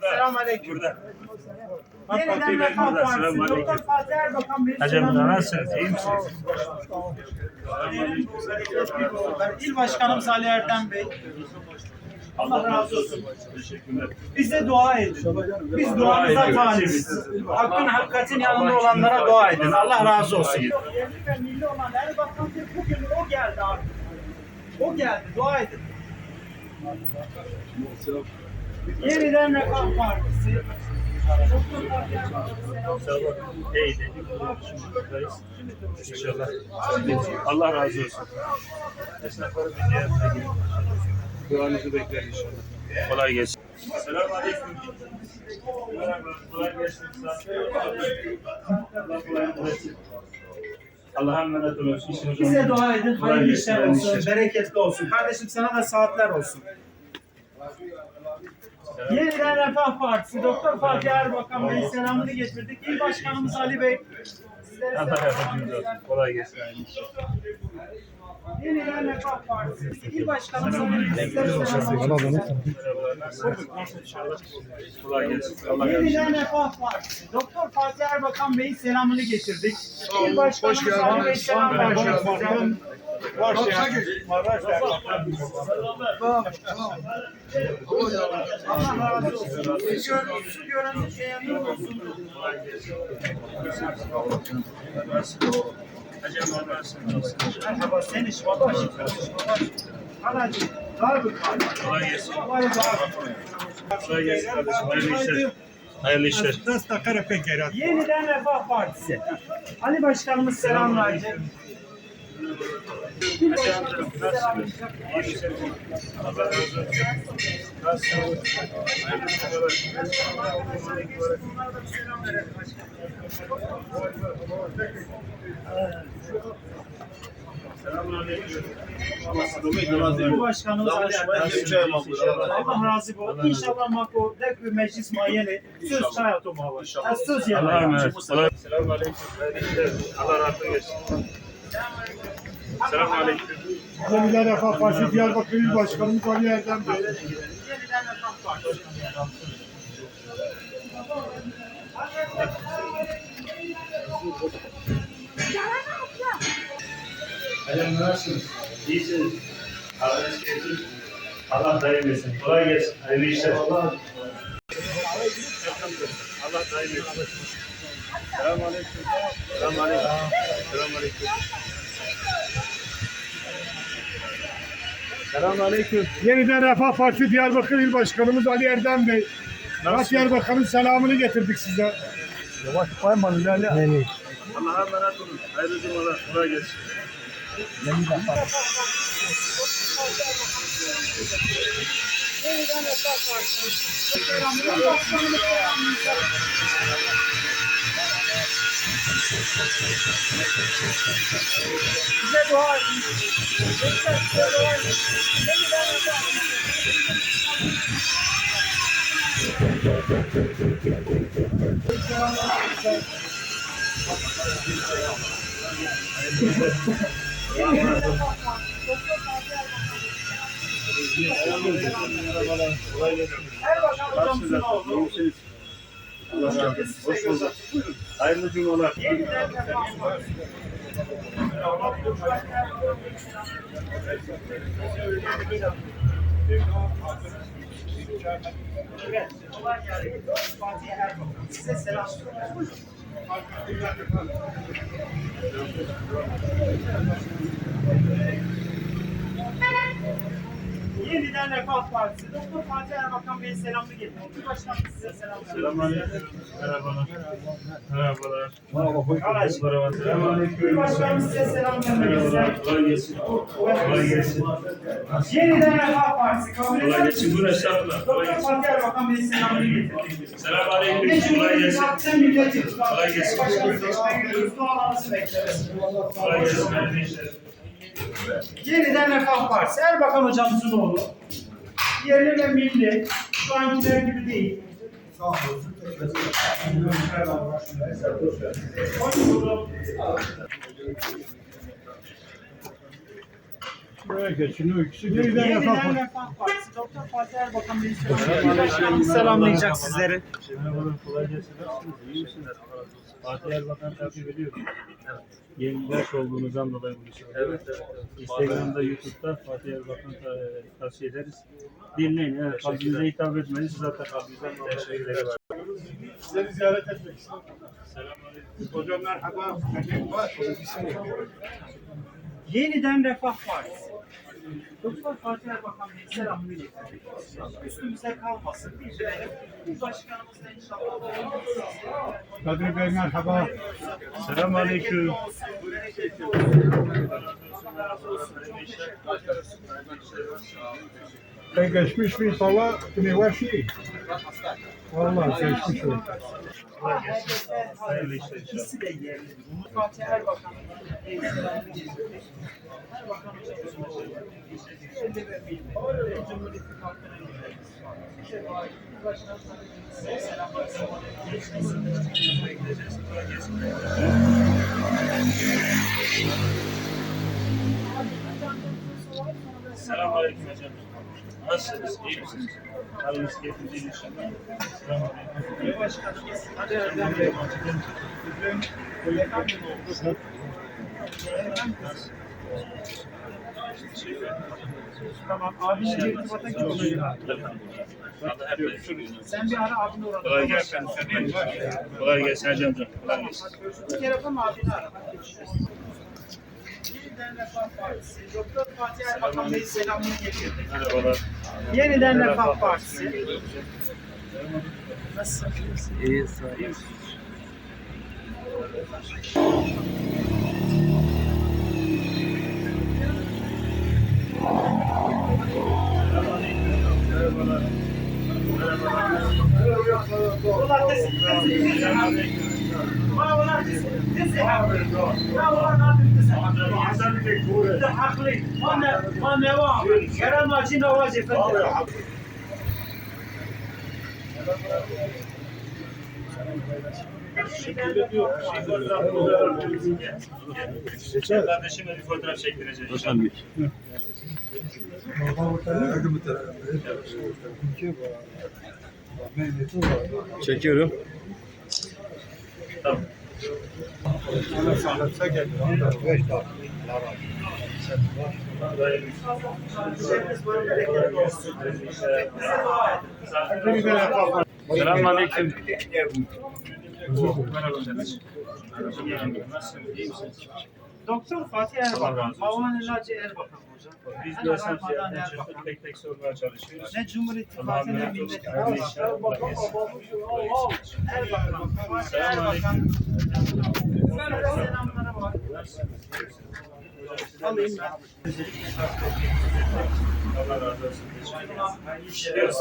Selamünaleyküm. Burada. Yeniden burada. Partisi. Selamünaleyküm. Doktor Fatih Erbakan Bey. Hacım selamünaleyküm. nasılsınız? İyi misiniz? İl Başkanım Salih Erdem Bey. Allah razı olsun. Teşekkürler. Bize dua edin. Biz duamıza talibiz. Hakkın hakikatin yanında olanlara dua edin. Allah razı olsun. Yerli ve milli olan Erbakan Bey bugün o geldi abi. O geldi. Dua edin. Yeniden Refah Partisi. İyiydi. İnşallah. Allah razı olsun. Esnafları bir ziyaretine gelin. Duanızı bekler inşallah. Kolay gelsin. Selamun Aleyküm. Merhaba. Kolay gelsin. Allah kolaylık versin. Allah'a emanet olun. Bize dua edin. Kolay Hayırlı gelsin, işler olsun. Bereketli olsun. Kardeşim sana da saatler olsun. Yeniden Refah Partisi, Doktor Fatih Erbakan Bey selamını getirdik. İl Başkanımız Ali Bey. Sizlere selam. Kolay gelsin. Yeniden Refah Partisi, İl yardımcınız Yeniden Refah Partisi, Doktor Fatih Erbakan Bey'in selamını getirdik. İl Başkanımız Ali Bey selam verdi. Allah razı olsun. Görüntüsü görüntü beğenli olsun. Merhaba sen iş babaş. Anacığım, dar bir kalp. Kolay gelsin. Kolay gelsin. Kardeşim. Hayırlı işler. Hayırlı işler. Yeniden Refah Partisi. Ali Başkanımız selam verdi. Bir başkanımız. Allah razı olsun. İnşallah mako dek bir meclis mayeli söz çay atomu var. Söz yani. Hayırlı işler. Allah razı olsun. Selamünaleyküm. Yeniden Refah Partisi Diyarbakır İl Başkanımız Ali Erdem Bey. Yeniden Refah Partisi. Hocam nasılsınız? İyisiniz. Allah işlesin. Allah daim etsin. Kolay gelsin. Hayırlı işler. Allah Allah daim etsin. Selamünaleyküm. Selamünaleyküm. Selamünaleyküm. Selamünaleyküm. Yeniden Refah Partisi Diyarbakır İl Başkanımız Ali Erdem Bey. Murat Diyarbakır'ın selamını getirdik size. Yavaş koymanın öyle. Allah'a emanet olun. Hayırlı cumalar. Kolay gelsin. Yeniden Refah Partisi. Selamlar. Başkanımız selamlar. Bize dua edin. Lütfen bize dua edin. Yeniden Refah Partisi. Yeniden Refah Partisi. Doktor Allah razı olsun. Hoş bulduk. Hayırlı cumalar. Yeniden Refah Partisi. Evet, kolay gelsin. Fatih Erbakan. Size selam. Buyurun. Yeniden Refah Partisi. Doktor Fatih Erbakan Bey'in selamını getirin. Bir başkan size selam. Selamünaleyküm. Merhabalar. Merhabalar. Merhaba. Selamünaleyküm. Bir başkan size selam vermek ister. Merhabalar. Kolay gelsin. Kolay gelsin. Yeniden Refah Partisi kabul Kolay eder gelsin. Buyurun estağfurullah. Kolay Doktor gelsin. Fatih Erbakan Bey'in selamını getirin. Ne Selamünaleyküm. Kolay gelsin. Kolay gelsin. Başkanı seçmeye gidiyoruz. Dualarınızı bekleriz. Kolay gelsin. Hayırlı işler. Yeniden Refah Partisi. Erbakan hocamızın oğlu. Yerli ve milli. Şu ankiler gibi değil. Hoş bulduk. Geçin o ikisi birden Yeniden. Refah Partisi. Doktor Fatih Erbakan Bey selamlayacak. selamlayacak sizleri. Merhabalar, kolay gelsin. İyi misiniz? Fatih Erbakan takip ediyorum. Yeni yaş olduğunuzdan dolayı bunu söylüyorum. Evet, evet, Instagram'da, YouTube'da Fatih Erbakan ta- tavsiye ederiz. Dinleyin. Evet, kalbinize hitap etmeniz zaten kalbinizden dolayı şeyleri var. Sizleri ziyaret etmek istedim. Selamünaleyküm. Hocam merhaba. Yeniden Refah Partisi. Doktor Fatih Erbakan Bey selamını getirdik. Üstümüze kalmasın. Bildirelim. Bu başkanımız da inşallah Kadri Bey merhaba. Selamünaleyküm. Ben geçmiş bir sala üniversite. Vallahi geçmiş o. Kolay gelsin. Hayırlı işler inşallah. İkisi Selamünaleyküm hocam. Nasılsınız? İyi misiniz? Haliniz keyfiniz iyi inşallah. Selamünaleyküm. Başkanımız Hadi Erdem Bey. Bugün efendim oldu. Tamam, abinle irtibata geçelim. Sen bir ara abini uğradın. Kolay gelsin. Kolay gelsin Hacı amca. Kolay gelsin. Bir kere yapalım abini ara. Yeniden Refah Partisi. Doktor Fatih Erbakan Bey selamını getirdik. Merhabalar. Yeniden Refah Partisi. Nasılsın? İyi, sağ olun. Ne vazife. Kardeşimle bir fotoğraf çektireceğiz. Çekiyorum. Tamam. Selamünaleyküm. Doktor Fatih Erbakan, olsun. Havan Elacı Erbakan hocam. Biz de Erbakan. çıktık. Tek tek sormaya çalışıyoruz. Ne Cumhur İttifakı ne Millet İttifakı. Erbakan, Fatih Erbakan. Selamları var. Alayım ben. Allah razı olsun.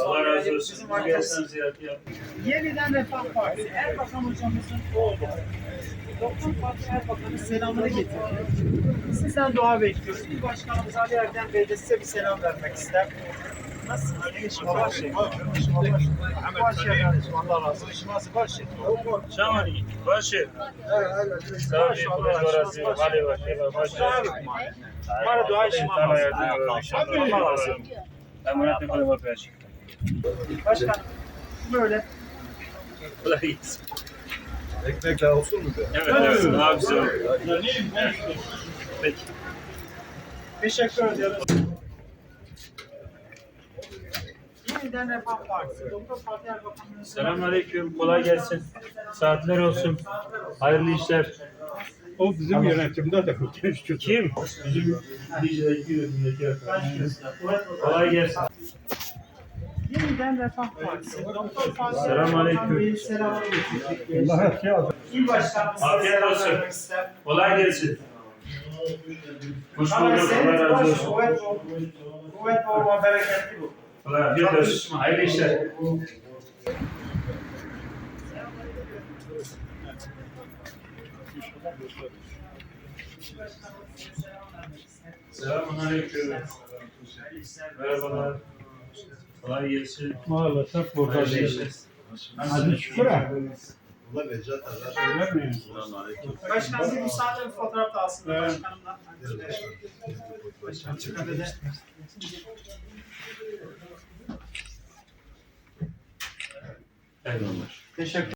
Allah razı olsun. Bir esnaf ziyareti yaptık. Yeniden Refah Partisi, Erbakan hocamızın oğlu. Doktor Fatih Erbakan'ın selamını getirdi. Sizden dua bekliyoruz. Bir başkanımız Ali Erdem Bey de size bir selam vermek ister. Nasılsınız? İşim şey. Allah razı olsun. İşim var şey. Şamani, başı. Allah razı olsun. Hadi bakayım, başı. Bana dua işim var. Allah razı olsun. Emanet olun arkadaşlar. Başkanım böyle. Kolay gelsin. Ekmek daha olsun mu? Evet, evet. Abi olun. Peki. Teşekkür ediyoruz. Yeniden Refah Partisi. Doktor Fatih Erbakan'ın Selamünaleyküm. Kolay gelsin. Saatler olsun. Hayırlı işler. O bizim yönetimde de genç kötü. Kim? Bizim Dicle'deki yönetimdeki arkadaşımız. Kolay gelsin. Yeniden Refah Partisi. Doktor Fatih Selamünaleyküm. Erbakan Bey'in selamını getirdik. Allah her şey aldı. İl başkanımız size Afiyet selam olsun. Kolay gelsin. Hoş bulduk. Allah razı olsun. kuvvet bol, kuvvet bol bereketli bu. Kolay afiyet olsun. Hayırlı işler. Selamünaleyküm. Merhabalar. Kolay gelsin. Maalesef burada Hayırlı değil. işler. Hadi şükür ha. Başkanım bir müsaade bir fotoğraf da alsın başkanımla. Başkanım çıkar de. Eyvallah. Teşekkür.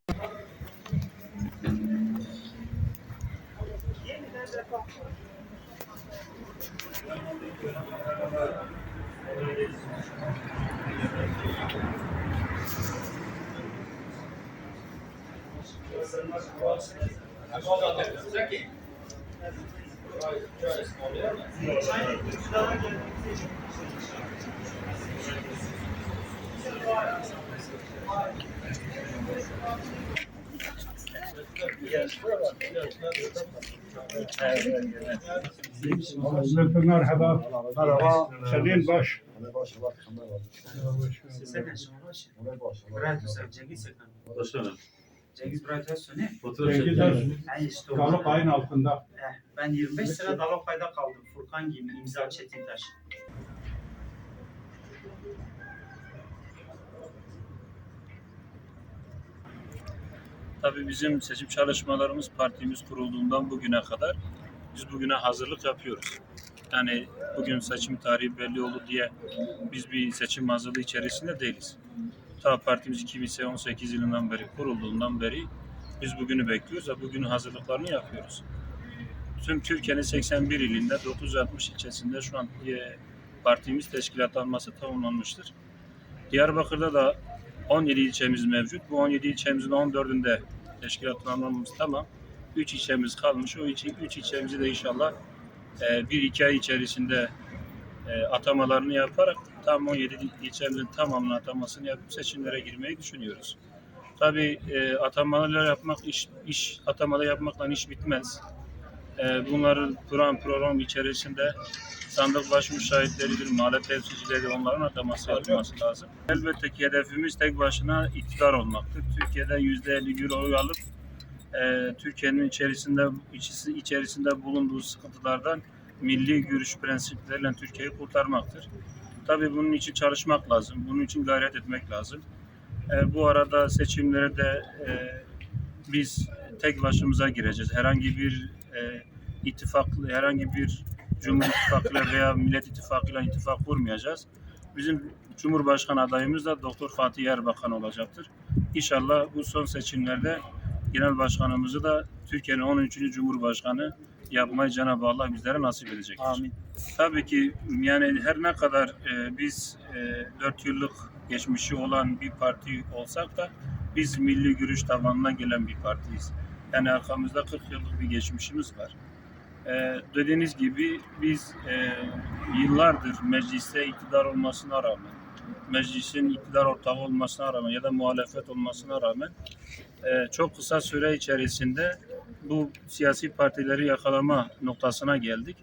Merhaba. Senin Bırak sen Cengiz Sekan. Başkanım. Cengiz Özsön'ü. Fotoğraf Cengiz işte Kalıp ayın altında. Eh, Ben 25 sene Dalapay'da kaldım. Furkan gibi imza Çetintaş. Tabii bizim seçim çalışmalarımız partimiz kurulduğundan bugüne kadar biz bugüne hazırlık yapıyoruz. Yani bugün seçim tarihi belli oldu diye biz bir seçim hazırlığı içerisinde değiliz. Ta partimiz 2018 yılından beri kurulduğundan beri biz bugünü bekliyoruz ve bugünün hazırlıklarını yapıyoruz. Tüm Türkiye'nin 81 ilinde 960 ilçesinde şu an partimiz teşkilatlanması tamamlanmıştır. Diyarbakır'da da 17 ilçemiz mevcut. Bu 17 ilçemizin 14'ünde teşkilatlanmamız tamam. 3 ilçemiz kalmış. O 3 ilçemizi de inşallah 1-2 ay içerisinde e, atamalarını yaparak tam 17 ilçemizin tamamını atamasını yapıp seçimlere girmeyi düşünüyoruz. Tabii e, atamalar yapmak, iş, iş atamalı yapmakla iş bitmez. E, bunların program program içerisinde sandık baş müşahitleridir, mahalle temsilcileri onların ataması yapılması lazım. Elbette ki hedefimiz tek başına iktidar olmaktır. Türkiye'den %50 bir oy alıp e, Türkiye'nin içerisinde içerisinde bulunduğu sıkıntılardan milli görüş prensipleriyle Türkiye'yi kurtarmaktır. Tabii bunun için çalışmak lazım, bunun için gayret etmek lazım. E, bu arada seçimlere de e, biz tek başımıza gireceğiz. Herhangi bir e, ittifak, herhangi bir Cumhur İttifakı'yla veya Millet İttifakı'yla ittifak kurmayacağız. Bizim Cumhurbaşkanı adayımız da Doktor Fatih Erbakan olacaktır. İnşallah bu son seçimlerde Genel Başkanımızı da Türkiye'nin 13. Cumhurbaşkanı yapmayı Cenab-ı Allah bizlere nasip edecektir. Amin. Tabii ki yani her ne kadar e, biz e, 4 yıllık geçmişi olan bir parti olsak da biz milli görüş tabanına gelen bir partiyiz. Yani arkamızda 40 yıllık bir geçmişimiz var. E, dediğiniz gibi biz e, yıllardır mecliste iktidar olmasına rağmen, meclisin iktidar ortağı olmasına rağmen ya da muhalefet olmasına rağmen e, çok kısa süre içerisinde bu siyasi partileri yakalama noktasına geldik.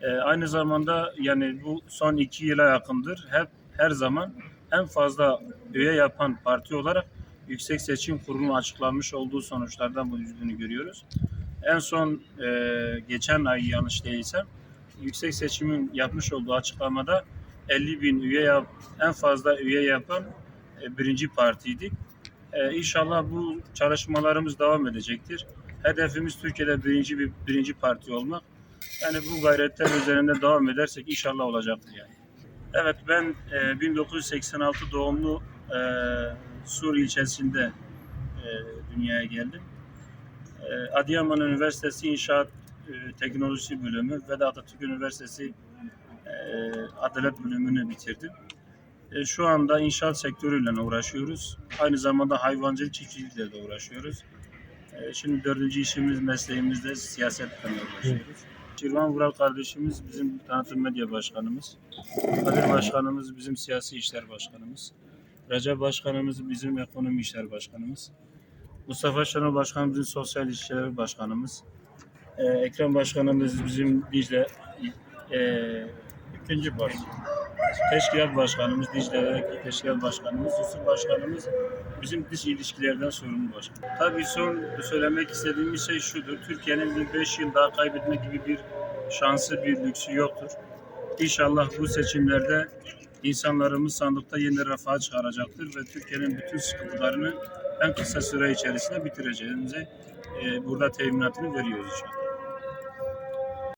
E, aynı zamanda yani bu son iki yıla yakındır hep her zaman en fazla üye yapan parti olarak Yüksek Seçim Kurulu'nun açıklanmış olduğu sonuçlardan bunu görüyoruz. En son e, geçen ay yanlış değilsem Yüksek Seçim'in yapmış olduğu açıklamada 50 bin üye yap, en fazla üye yapan e, birinci partiydik. E, inşallah bu çalışmalarımız devam edecektir. Hedefimiz Türkiye'de birinci bir birinci parti olmak. Yani bu gayretler üzerinde devam edersek inşallah olacaktır yani. Evet ben e, 1986 doğumlu e, Sur ilçesinde e, dünyaya geldim. E, Adıyaman Üniversitesi İnşaat e, Teknolojisi bölümü ve de Atatürk Üniversitesi e, Adalet bölümünü bitirdim. E, şu anda inşaat sektörüyle uğraşıyoruz. Aynı zamanda hayvancılık çiftçilikle de uğraşıyoruz. Şimdi dördüncü işimiz mesleğimizde siyasetle uğraşıyoruz. Şirvan Vural kardeşimiz bizim tanıtım medya başkanımız. Kadir başkanımız bizim siyasi işler başkanımız. Recep başkanımız bizim ekonomi işler başkanımız. Mustafa Şenol başkanımız bizim sosyal ilişkiler başkanımız. Ee, Ekrem başkanımız bizim Dicle e, ikinci baş. Teşkilat başkanımız Dicle'deki teşkilat başkanımız. Yusuf başkanımız bizim dış ilişkilerden sorumlu başkan. Tabii son söylemek istediğim bir şey şudur. Türkiye'nin bir 5 yıl daha kaybetme gibi bir şansı, bir lüksü yoktur. İnşallah bu seçimlerde insanlarımız sandıkta yeni refaha çıkaracaktır ve Türkiye'nin bütün sıkıntılarını en kısa süre içerisinde bitireceğimize e, burada teminatını veriyoruz inşallah.